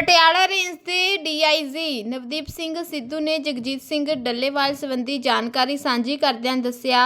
Patiala range ਦੇ DIG Navdeep Singh Sidhu ਨੇ ਜਗਜੀਤ ਸਿੰਘ ਡੱਲੇਵਾਲ ਸੰਬੰਧੀ ਜਾਣਕਾਰੀ ਸਾਂਝੀ ਕਰਦਿਆਂ ਦੱਸਿਆ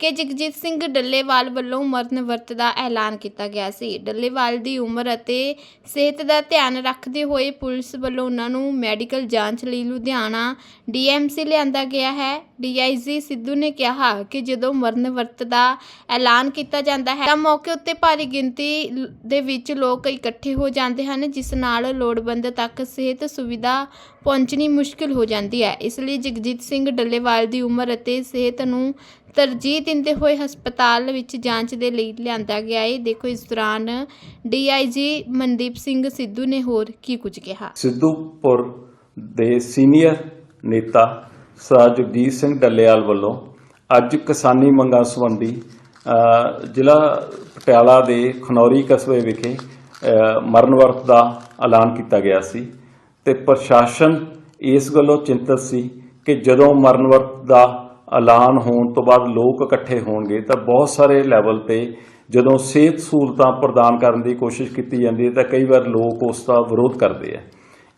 ਕਿ ਜਗਜੀਤ ਸਿੰਘ ਡੱਲੇਵਾਲ ਵੱਲੋਂ ਮਰਨ ਵਰਤ ਦਾ ਐਲਾਨ ਕੀਤਾ ਗਿਆ ਸੀ। ਡੱਲੇਵਾਲ ਦੀ ਉਮਰ ਅਤੇ ਸਿਹਤ ਦਾ ਧਿਆਨ ਰੱਖਦੇ ਹੋਏ ਪੁਲਿਸ ਵੱਲੋਂ ਉਹਨਾਂ ਨੂੰ ਮੈਡੀਕਲ ਜਾਂਚ ਲਈ ਲੁਧਿਆਣਾ ਡੀਐਮਸੀ ਲਿਆਂਦਾ ਗਿਆ ਹੈ। ਡੀਆਈਜੀ ਸਿੱਧੂ ਨੇ ਕਿਹਾ ਕਿ ਜਦੋਂ ਮਰਨ ਵਰਤ ਦਾ ਐਲਾਨ ਕੀਤਾ ਜਾਂਦਾ ਹੈ ਤਾਂ ਮੌਕੇ ਉੱਤੇ ਭਾਰੀ ਗਿਣਤੀ ਦੇ ਵਿੱਚ ਲੋਕ ਇਕੱਠੇ ਹੋ ਜਾਂਦੇ ਹਨ, ਜਿਸ ਨਾਲ ਲੋੜਵੰਦ ਤੱਕ ਸਿਹਤ ਸੁਵਿਧਾ ਪਹੁੰਚਣੀ ਮੁਸ਼ਕਲ ਹੋ ਜਾਂਦੀ ਹੈ। ਇਸ ਲਈ ਜਗਜੀਤ ਸਿੰਘ ਡੱਲੇਵਾਲ ਦੀ ਉਮਰ ਅਤੇ ਸਿਹਤ ਨੂੰ ਤਰਜੀਹ ਦਿੰਦੇ ਹੋਏ ਹਸਪਤਾਲ ਵਿੱਚ ਜਾਂਚ ਦੇ ਲਈ ਲਿਆਂਦਾ ਗਿਆ। ਹੈ ਦੇਖੋ, ਇਸ ਦੌਰਾਨ ਡੀਆਈਜੀ ਮਨਦੀਪ ਸਿੰਘ ਸਿੱਧੂ ਨੇ ਹੋਰ ਕੀ ਕੁਝ ਕਿਹਾ? ਸਿੱਧੂਪੁਰ ਦੇ ਸੀਨੀਅਰ ਨੇਤਾ ਸਰਦਾਰ ਸਿੰਘ ਡੱਲੇਵਾਲ ਵੱਲੋਂ ਅੱਜ ਕਿਸਾਨੀ ਮੰਗਾਂ ਸੰਬੰਧੀ ਜ਼ਿਲ੍ਹਾ ਪਟਿਆਲਾ ਦੇ ਖਨੌਰੀ ਕਸਬੇ ਵਿਖੇ ਮਰਨ ਵਰਤ ਦਾ ਐਲਾਨ ਕੀਤਾ ਗਿਆ ਸੀ ਤੇ ਪ੍ਰਸ਼ਾਸਨ ਇਸ ਗੱਲੋਂ ਚਿੰਤਤ ਸੀ ਕਿ ਜਦੋਂ ਮਰਨ ਵਰਤ ਦਾ ਐਲਾਨ ਹੋਣ ਤੋਂ ਬਾਅਦ ਲੋਕ ਇਕੱਠੇ ਹੋਣਗੇ, ਤਾਂ ਬਹੁਤ ਸਾਰੇ ਲੈਵਲ ਤੇ ਜਦੋਂ ਸਿਹਤ ਸਹੂਲਤਾਂ ਪ੍ਰਦਾਨ ਕਰਨ ਦੀ ਕੋਸ਼ਿਸ਼ ਕੀਤੀ ਜਾਂਦੀ ਹੈ, ਤਾਂ ਕਈ ਵਾਰ ਲੋਕ ਉਸ ਦਾ ਵਿਰੋਧ ਕਰਦੇ ਆ।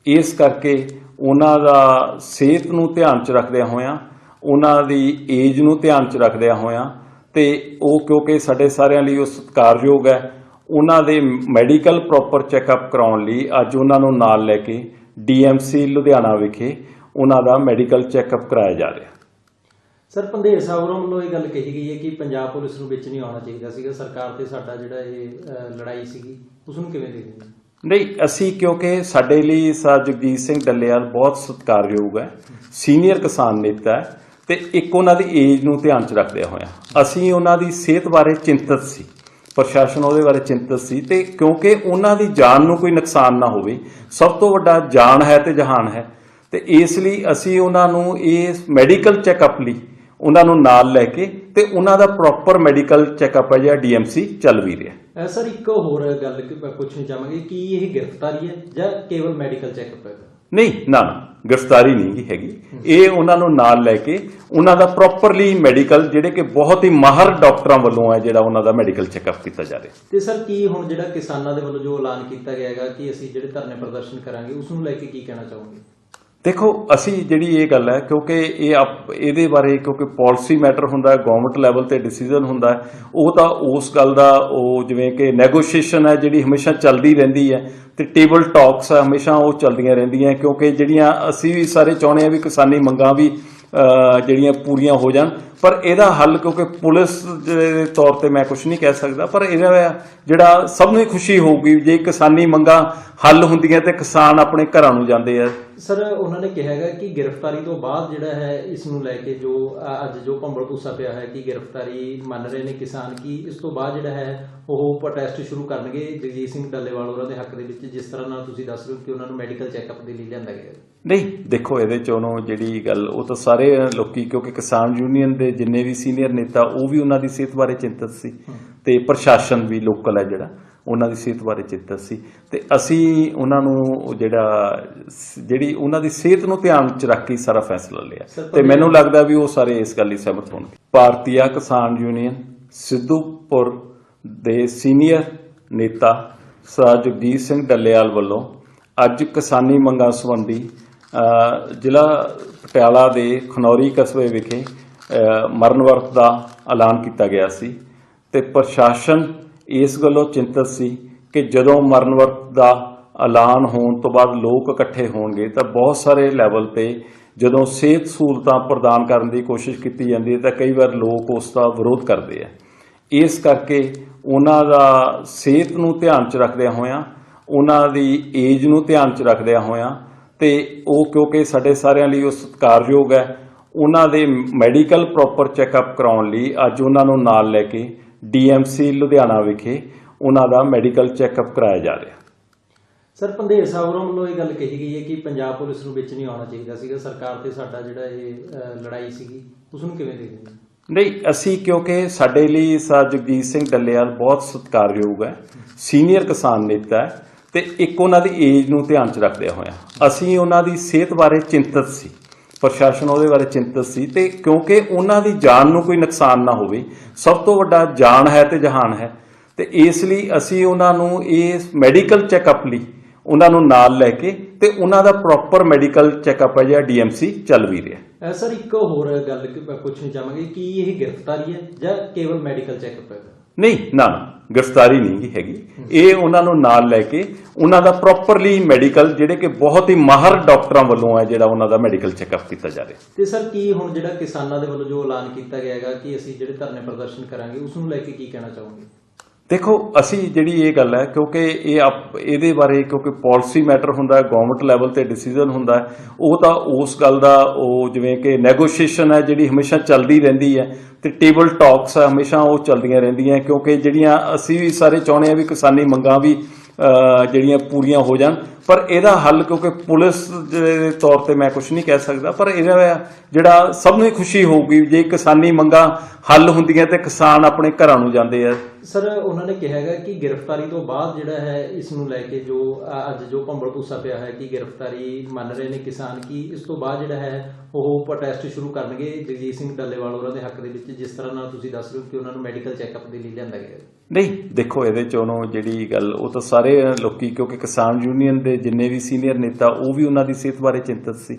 ਇਸ ਕਰਕੇ ਉਹਨਾਂ ਦਾ ਸਿਹਤ ਨੂੰ ਧਿਆਨ 'ਚ ਰੱਖਦਿਆਂ ਹੋਇਆਂ, ਉਹਨਾਂ ਦੀ ਏਜ ਨੂੰ ਧਿਆਨ 'ਚ ਰੱਖਦਿਆਂ ਹੋਇਆਂ ਤੇ ਉਹ ਕਿਉਂਕਿ ਸਾਡੇ ਸਾਰਿਆਂ ਲਈ ਉਹ ਸਤਿਕਾਰਯੋਗ ਹੈ, ਉਹਨਾਂ ਦੇ ਮੈਡੀਕਲ ਪ੍ਰੋਪਰ ਚੈੱਕਅਪ ਕਰਾਉਣ ਲਈ ਅੱਜ ਉਹਨਾਂ ਨੂੰ ਨਾਲ ਲੈ ਕੇ ਡੀਐਮਸੀ ਲੁਧਿਆਣਾ ਵਿਖੇ ਉਹਨਾਂ ਦਾ ਮੈਡੀਕਲ ਚੈੱਕਅਪ ਕਰਾਇਆ ਜਾ ਰਿਹਾ। ਸਰ ਪੰਦੇਰ ਸਾਹਿਬ ਹੋਰਾਂ ਵੱਲੋਂ ਇਹ ਗੱਲ ਕਹੀ ਗਈ ਹੈ ਕਿ ਪੰਜਾਬ ਪੁਲਿਸ ਨੂੰ ਵਿੱਚ ਨਹੀਂ ਆਉਣਾ ਚਾਹੀਦਾ ਸੀਗਾ। ਸਰਕਾਰ ਤੇ ਸਾਡਾ ਜਿਹੜਾ ਇਹ ਅਹ, ਲੜਾਈ ਸੀਗੀ ਉਸ ਨੂੰ ਕਿਵੇਂ ਦੇਖਦੇ ਹੋ? ਨਹੀਂ ਅਸੀਂ ਕਿਉਂਕਿ ਸਾਡੇ ਲਈ ਸਰ ਜਗਜੀਤ ਸਿੰਘ ਡੱਲੇਵਾਲ ਬਹੁਤ ਸਤਿਕਾਰਯੋਗ ਹੈ ਸੀਨੀਅਰ ਕਿਸਾਨ ਨੇਤਾ ਹੈ ਤੇ ਇੱਕ ਉਹਨਾਂ ਦੀ ਏਜ ਨੂੰ ਧਿਆਨ 'ਚ ਰੱਖਦਿਆਂ ਹੋਇਆ। ਅਸੀਂ ਉਹਨਾਂ ਦੀ ਸਿਹਤ ਬਾਰੇ ਚਿੰਤਤ ਸੀ ਪ੍ਰਸ਼ਾਸਨ ਉਹਦੇ ਬਾਰੇ ਚਿੰਤਤ ਸੀ ਤੇ ਕਿਉਂਕਿ ਉਹਨਾਂ ਦੀ ਜਾਨ ਨੂੰ ਕੋਈ ਨੁਕਸਾਨ ਨਾ ਹੋਵੇ ਸਭ ਤੋਂ ਵੱਡਾ ਜਾਨ ਹੈ ਤੇ ਜਹਾਨ ਹੈ। ਤੇ ਇਸ ਲਈ ਅਸੀਂ ਉਹਨਾਂ ਨੂੰ ਇਹ ਮੈਡੀਕਲ ਚੈੱਕਅਪ ਲਈ ਉਹਨਾਂ ਨੂੰ ਨਾਲ ਲੈ ਕੇ ਤੇ ਉਹਨਾਂ ਦਾ ਪ੍ਰੋਪਰ ਮੈਡੀਕਲ ਚੈੱਕਅਪ ਹੈ ਜਿਹੜਾ ਡੀਐਮਸੀ ਚੱਲ ਵੀ ਰਿਹਾ। ਅਹ, ਸਰ ਇੱਕ ਹੋਰ ਗੱਲ ਕਿ ਮੈਂ ਪੁੱਛਣੀ ਚਾਹਾਂਗੇ ਕਿ ਇਹ ਗ੍ਰਿਫਤਾਰੀ ਹੈ ਜਾਂ ਕੇਵਲ ਮੈਡੀਕਲ ਚੈੱਕਅਪ ਹੈ? ਨਹੀਂ ਨਾ ਨਾ ਗ੍ਰਿਫਤਾਰੀ ਨਹੀਂ ਗੀ ਹੈਗੀ। ਇਹ ਉਹਨਾਂ ਨੂੰ ਨਾਲ ਲੈ ਕੇ ਉਹਨਾਂ ਦਾ ਪ੍ਰੋਪਰਲੀ ਮੈਡੀਕਲ ਜਿਹੜੇ ਕਿ ਬਹੁਤ ਹੀ ਮਾਹਰ ਡਾਕਟਰਾਂ ਵੱਲੋਂ ਹੈ ਜਿਹੜਾ ਉਹਨਾਂ ਦਾ ਮੈਡੀਕਲ ਚੈੱਕਅਪ ਕੀਤਾ ਜਾ ਰਿਹਾ। ਤੇ ਸਰ ਕੀ ਹੁਣ ਜਿਹੜਾ ਕਿਸਾਨਾਂ ਦੇ ਵੱਲੋਂ ਜੋ ਐਲਾਨ ਕੀਤਾ ਗਿਆ ਹੈਗਾ ਕਿ ਅਸੀਂ ਜਿਹੜੇ ਧਰਨੇ ਪ੍ਰਦਰਸ਼ਨ ਕਰਾਂਗੇ ਉਸ ਨੂੰ ਲੈ ਕੇ ਕੀ ਕਹਿਣਾ ਚਾਹੋਗੇ? ਦੇਖੋ, ਅਸੀਂ ਜਿਹੜੀ ਇਹ ਗੱਲ ਹੈ, ਕਿਉਂਕਿ ਇਹ ਆਪ- ਇਹਦੇ ਬਾਰੇ ਕਿਉਂਕਿ ਪਾਲਿਸੀ ਮੈਟਰ ਹੁੰਦਾ ਹੈ ਗਵਰਨਮੈਂਟ ਲੈਵਲ ਤੇ ਡਿਸੀਜਨ ਹੁੰਦਾ, ਉਹ ਤਾਂ ਉਸ ਗੱਲ ਦਾ ਉਹ ਜਿਵੇਂ ਕਿ ਨੈਗੋਸ਼ੀਏਸ਼ਨ ਹੈ, ਜਿਹੜੀ ਹਮੇਸ਼ਾ ਚੱਲਦੀ ਰਹਿੰਦੀ ਹੈ ਤੇ ਟੇਬਲ ਟਾਕਸ ਹਮੇਸ਼ਾ ਉਹ ਚੱਲਦੀਆਂ ਰਹਿੰਦੀਆਂ, ਕਿਉਂਕਿ ਜਿਹੜੀਆਂ ਅਸੀਂ ਵੀ ਸਾਰੇ ਚਾਹੁੰਦੇ ਹਾਂ ਵੀ ਕਿਸਾਨੀ ਮੰਗਾਂ ਵੀ ਜਿਹੜੀਆਂ ਪੂਰੀਆਂ ਹੋ ਜਾਣ। ਪਰ ਇਹਦਾ ਹੱਲ ਕਿਉਂਕਿ ਪੁਲਿਸ ਦੇ ਤੌਰ ਤੇ ਮੈਂ ਕੁਝ ਨਹੀਂ ਕਹਿ ਸਕਦਾ, ਪਰ ਇਹਦਾ ਜਿਹੜਾ ਸਭ ਨੂੰ ਹੀ ਖੁਸ਼ੀ ਹੋਊਗੀ, ਜੇ ਕਿਸਾਨੀ ਮੰਗਾਂ ਹੱਲ ਹੁੰਦੀਆਂ ਤੇ ਕਿਸਾਨ ਆਪਣੇ ਘਰਾਂ ਨੂੰ ਜਾਂਦੇ ਆ। ਸਰ, ਉਹਨਾਂ ਨੇ ਕਿਹਾ ਹੈਗਾ ਕਿ ਗ੍ਰਿਫਤਾਰੀ ਤੋਂ ਬਾਅਦ ਜਿਹੜਾ ਹੈ, ਇਸ ਨੂੰ ਲੈ ਕੇ ਜੋ ਅੱਜ ਜੋ ਭੰਬਲ ਭੂਸਾ ਪਿਆ ਹੈ ਕਿ ਗ੍ਰਿਫਤਾਰੀ ਮੰਨ ਰਹੇ ਨੇ ਕਿਸਾਨ ਕੀ ਇਸ ਤੋਂ ਬਾਅਦ ਜਿਹੜਾ ਹੈ, ਉਹ ਪ੍ਰੋਟੈਸਟ ਸ਼ੁਰੂ ਕਰਨਗੇ। ਜਗਜੀਤ ਸਿੰਘ ਡੱਲੇਵਾਲ ਹੋਰਾਂ ਦੇ ਹੱਕ ਦੇ ਵਿੱਚ ਜਿਸ ਤਰ੍ਹਾਂ ਨਾਲ ਤੁਸੀਂ ਦੱਸ ਰਹੇ ਹੋ ਕਿ ਉਹਨਾਂ ਨੂੰ ਮੈਡੀਕਲ ਚੈੱਕਅਪ ਦੇ ਲਈ ਲਿਆਂਦਾ ਗਿਆ। ਨਹੀਂ ਦੇਖੋ ਇਹਦੇ ਚ ਉਹਨੂੰ ਜਿਹੜੀ ਗੱਲ ਉਹ ਤਾਂ ਸਾਰੇ ਲੋਕੀ ਕਿਉਂਕਿ ਕਿਸਾਨ ਯੂਨੀਅਨ ਦੇ ਜਿੰਨੇ ਵੀ ਸੀਨੀਅਰ ਨੇਤਾ ਉਹ ਵੀ ਉਹਨਾਂ ਦੀ ਸਿਹਤ ਬਾਰੇ ਚਿੰਤਤ ਸੀ ਤੇ ਪ੍ਰਸ਼ਾਸਨ ਵੀ ਲੋਕਲ ਹੈ ਜਿਹੜਾ ਉਹਨਾਂ ਦੀ ਸਿਹਤ ਬਾਰੇ ਚਿੰਤਤ ਸੀ। ਤੇ ਅਸੀਂ ਉਹਨਾਂ ਨੂੰ ਜਿਹੜਾ ਜਿਹੜੀ ਉਹਨਾਂ ਦੀ ਸਿਹਤ ਨੂੰ ਧਿਆਨ ਚ ਰੱਖ ਕੇ ਸਾਰਾ ਫੈਸਲਾ ਲਿਆ। ਤੇ ਮੈਨੂੰ ਲੱਗਦਾ ਵੀ ਉਹ ਸਾਰੇ ਇਸ ਗੱਲ ਲਈ ਸਹਿਮਤ ਹੋਣਗੇ। ਭਾਰਤੀਆ ਕਿਸਾਨ ਯੂਨੀਅਨ ਸਿੱਧੂਪੁਰ ਦੇ ਸੀਨੀਅਰ ਨੇਤਾ ਸਰਦਾਰ ਜਗਜੀਤ ਸਿੰਘ ਡੱਲੇਵਾਲ ਵੱਲੋਂ ਅੱਜ ਕਿਸਾਨੀ ਮੰਗਾਂ ਸੰਬੰਧੀ ਜ਼ਿਲ੍ਹਾ ਪਟਿਆਲਾ ਦੇ ਖਨੌਰੀ ਕਸਬੇ ਵਿਖੇ ਮਰਨ ਵਰਤ ਦਾ ਐਲਾਨ ਕੀਤਾ ਗਿਆ ਸੀ ਤੇ ਪ੍ਰਸ਼ਾਸਨ ਇਸ ਗੱਲੋਂ ਚਿੰਤਤ ਸੀ ਕਿ ਜਦੋਂ ਮਰਨ ਵਰਤ ਦਾ ਐਲਾਨ ਹੋਣ ਤੋਂ ਬਾਅਦ ਲੋਕ ਇਕੱਠੇ ਹੋਣਗੇ ਤਾਂ ਬਹੁਤ ਸਾਰੇ ਲੈਵਲ ਤੇ ਜਦੋਂ ਸਿਹਤ ਸਹੂਲਤਾਂ ਪ੍ਰਦਾਨ ਕਰਨ ਦੀ ਕੋਸ਼ਿਸ਼ ਕੀਤੀ ਜਾਂਦੀ ਹੈ ਤਾਂ ਕਈ ਵਾਰ ਲੋਕ ਉਸ ਦਾ ਵਿਰੋਧ ਕਰਦੇ ਆ। ਇਸ ਕਰਕੇ ਉਹਨਾਂ ਦਾ ਸਿਹਤ ਨੂੰ ਧਿਆਨ 'ਚ ਰੱਖਦਿਆਂ ਹੋਇਆਂ, ਉਹਨਾਂ ਦੀ ਏਜ ਨੂੰ ਧਿਆਨ 'ਚ ਰੱਖਦਿਆਂ ਹੋਇਆਂ ਤੇ ਉਹ ਕਿਉਂਕਿ ਸਾਡੇ ਸਾਰਿਆਂ ਲਈ ਉਹ ਸਤਿਕਾਰਯੋਗ ਹੈ ਉਹਨਾਂ ਦੇ ਮੈਡੀਕਲ ਪ੍ਰੋਪਰ ਚੈੱਕਅਪ ਕਰਾਉਣ ਲਈ ਅੱਜ ਉਹਨਾਂ ਨੂੰ ਨਾਲ ਲੈ ਕੇ ਡੀਐਮਸੀ ਲੁਧਿਆਣਾ ਵਿਖੇ ਉਹਨਾਂ ਦਾ ਮੈਡੀਕਲ ਚੈੱਕਅਪ ਕਰਾਇਆ ਜਾ ਰਿਹਾ। ਸਰ ਪੰਦੇਰ ਸਾਹਿਬ ਵੱਲੋਂ ਇਹ ਗੱਲ ਕਹੀ ਗਈ ਹੈ ਕਿ ਪੰਜਾਬ ਪੁਲਿਸ ਨੂੰ ਵਿੱਚ ਨਹੀਂ ਆਉਣਾ ਚਾਹੀਦਾ ਸੀਗਾ ਸਰਕਾਰ ਤੇ ਸਾਡਾ ਜਿਹੜਾ ਇਹ ਲੜਾਈ ਸੀਗੀ ਉਸ ਨੂੰ ਕਿਵੇਂ ਦੇਖਦੇ ਹੋ? ਨਹੀਂ ਅਸੀਂ ਕਿਉਂਕਿ ਸਾਡੇ ਲਈ ਸਰ ਜਗਜੀਤ ਸਿੰਘ ਡੱਲੇਵਾਲ ਬਹੁਤ ਸਤਿਕਾਰਯੋਗ ਹੈ ਸੀਨੀਅਰ ਕਿਸਾਨ ਨੇਤਾ ਹੈ ਤੇ ਇੱਕ ਉਹਨਾਂ ਦੀ ਏਜ ਨੂੰ ਧਿਆਨ 'ਚ ਰੱਖਦਿਆਂ ਹੋਇਆ। ਅਸੀਂ ਉਹਨਾਂ ਦੀ ਸਿਹਤ ਬਾਰੇ ਚਿੰਤਤ ਸੀ। ਪ੍ਰਸ਼ਾਸਨ ਉਹਦੇ ਬਾਰੇ ਚਿੰਤਤ ਸੀ ਤੇ ਕਿਉਂਕਿ ਉਹਨਾਂ ਦੀ ਜਾਨ ਨੂੰ ਕੋਈ ਨੁਕਸਾਨ ਨਾ ਹੋਵੇ, ਸਭ ਤੋਂ ਵੱਡਾ ਜਾਨ ਹੈ ਤੇ ਜਹਾਨ ਹੈ। ਤੇ ਇਸ ਲਈ ਅਸੀਂ ਉਹਨਾਂ ਨੂੰ ਇਸ ਮੈਡੀਕਲ ਚੈੱਕਅਪ ਲਈ ਉਹਨਾਂ ਨੂੰ ਨਾਲ ਲੈ ਕੇ ਤੇ ਉਹਨਾਂ ਦਾ ਪ੍ਰੋਪਰ ਮੈਡੀਕਲ ਚੈੱਕਅਪ ਹੈ ਜਿਹੜਾ ਡੀਐਮਸੀ ਚੱਲ ਵੀ ਰਿਹਾ। ਸਰ, ਇੱਕ ਹੋਰ ਗੱਲ ਪੁੱਛਣੀ ਚਾਹਾਂਗੇ ਕਿ ਇਹ ਗ੍ਰਿਫਤਾਰੀ ਹੈ ਜਾਂ ਕੇਵਲ ਮੈਡੀਕਲ ਚੈੱਕਅਪ ਹੈ? ਨਹੀਂ ਨਾ ਨਾ, ਗ੍ਰਿਫਤਾਰੀ ਨਹੀਂ ਹੈਗੀ। ਇਹ ਉਹਨਾਂ ਨੂੰ ਨਾਲ ਲੈ ਕੇ ਉਹਨਾਂ ਦਾ ਪ੍ਰੋਪਰਲੀ ਮੈਡੀਕਲ ਜਿਹੜੇ ਕਿ ਬਹੁਤ ਹੀ ਮਾਹਰ ਡਾਕਟਰਾਂ ਵੱਲੋਂ ਹੈ ਜਿਹੜਾ ਉਹਨਾਂ ਦਾ ਮੈਡੀਕਲ ਚੈੱਕਅਪ ਕੀਤਾ ਜਾ ਰਿਹਾ। ਤੇ ਸਰ ਕੀ ਹੁਣ ਜਿਹੜਾ ਕਿਸਾਨਾਂ ਦੇ ਵੱਲੋਂ ਜੋ ਐਲਾਨ ਕੀਤਾ ਗਿਆ ਹੈਗਾ ਕਿ ਅਸੀਂ ਜਿਹੜੇ ਧਰਨੇ ਪ੍ਰਦਰਸ਼ਨ ਕਰਾਂਗੇ ਉਸ ਨੂੰ ਲੈ ਕੇ ਕੀ ਕਹਿਣਾ ਚਾਹੋਗੇ? ਦੇਖੋ, ਅਸੀਂ ਜਿਹੜੀ ਇਹ ਗੱਲ ਹੈ, ਕਿਉਂਕਿ ਇਹ ਆਪ- ਇਹਦੇ ਬਾਰੇ ਕਿਉਂਕਿ ਪਾਲਿਸੀ ਮੈਟਰ ਹੁੰਦਾ ਹੈ ਗਵਰਨਮੈਂਟ ਲੈਵਲ ਤੇ ਡਿਸੀਜਨ ਹੁੰਦਾ ਉਹ ਤਾਂ ਉਸ ਗੱਲ ਦਾ, ਉਹ ਜਿਵੇਂ ਕਿ ਨੈਗੋਸ਼ੀਏਸ਼ਨ ਹੈ, ਜਿਹੜੀ ਹਮੇਸ਼ਾ ਚੱਲਦੀ ਰਹਿੰਦੀ ਹੈ ਤੇ ਟੇਬਲ ਟਾਕਸ ਹਮੇਸ਼ਾ ਉਹ ਚੱਲਦੀਆਂ ਰਹਿੰਦੀਆਂ ਕਿਉਂਕਿ ਜਿਹੜੀਆਂ ਅਸੀਂ ਵੀ ਸਾਰੇ ਚਾਹੁੰਦੇ ਹਾਂ ਵੀ ਕਿਸਾਨੀ ਮੰਗਾਂ ਵੀ ਜਿਹੜੀਆਂ ਪੂਰੀਆਂ ਹੋ ਜਾਣ ਪਰ ਇਹਦਾ ਹੱਲ ਕਿਉਂਕਿ ਪੁਲਿਸ ਦੇ ਤੌਰ ਤੇ ਮੈਂ ਕੁਝ ਨਹੀਂ ਕਹਿ ਸਕਦਾ ਪਰ ਇਹਦਾ ਜਿਹੜਾ ਸਭ ਨੂੰ ਖੁਸ਼ੀ ਹੋਊਗੀ ਜੇ ਕਿਸਾਨੀ ਮੰਗਾਂ ਹੱਲ ਹੁੰਦੀਆਂ ਤੇ ਕਿਸਾਨ ਆਪਣੇ ਘਰਾਂ ਨੂੰ ਜਾਂਦੇ ਆ ਸਰ ਉਹਨਾਂ ਨੇ ਕਿਹਾ ਹੈਗਾ ਕਿ ਗ੍ਰਿਫਤਾਰੀ ਤੋਂ ਬਾਅਦ ਜਿਹੜਾ ਹੈ ਇਸ ਨੂੰ ਲੈ ਕੇ ਜੋ ਅੱਜ ਜੋ ਭੰਬਲ ਭੂਸਾ ਪਿਆ ਹੈ ਕਿ ਗ੍ਰਿਫਤਾਰੀ ਮੰਨ ਰਹੇ ਨੇ ਕਿਸਾਨ ਕਿ ਇਸ ਤੋਂ ਬਾਅਦ ਜਿਹੜਾ ਹੈ ਉਹ ਪ੍ਰੋਟੈਸਟ ਸ਼ੁਰੂ ਕਰਨਗੇ ਜਗਜੀਤ ਸਿੰਘ ਡੱਲੇਵਾਲ ਹੋਰਾਂ ਦੇ ਹੱਕ ਦੇ ਵਿੱਚ ਜਿਸ ਤਰ੍ਹਾਂ ਨਾਲ ਤੁਸੀਂ ਦੱਸ ਰਹੇ ਹੋ ਕਿ ਉਹਨਾਂ ਨੂੰ ਮੈਡੀਕਲ ਚੈੱਕਅਪ ਦੇ ਲਈ ਲਿਆਂਦਾ ਗਿਆ। ਨਹੀਂ ਦੇਖੋ ਇਹਦੇ ਚ ਉਹਨੂੰ ਜਿਹੜੀ ਗੱਲ ਉਹ ਤਾਂ ਸਾਰੇ ਲੋਕੀ ਕਿਉਂਕਿ ਕਿਸਾਨ ਯੂਨੀਅਨ ਦੇ ਜਿੰਨੇ ਵੀ ਸੀਨੀਅਰ ਨੇਤਾ ਉਹ ਵੀ ਉਹਨਾਂ ਦੀ ਸਿਹਤ ਬਾਰੇ ਚਿੰਤਤ ਸੀ।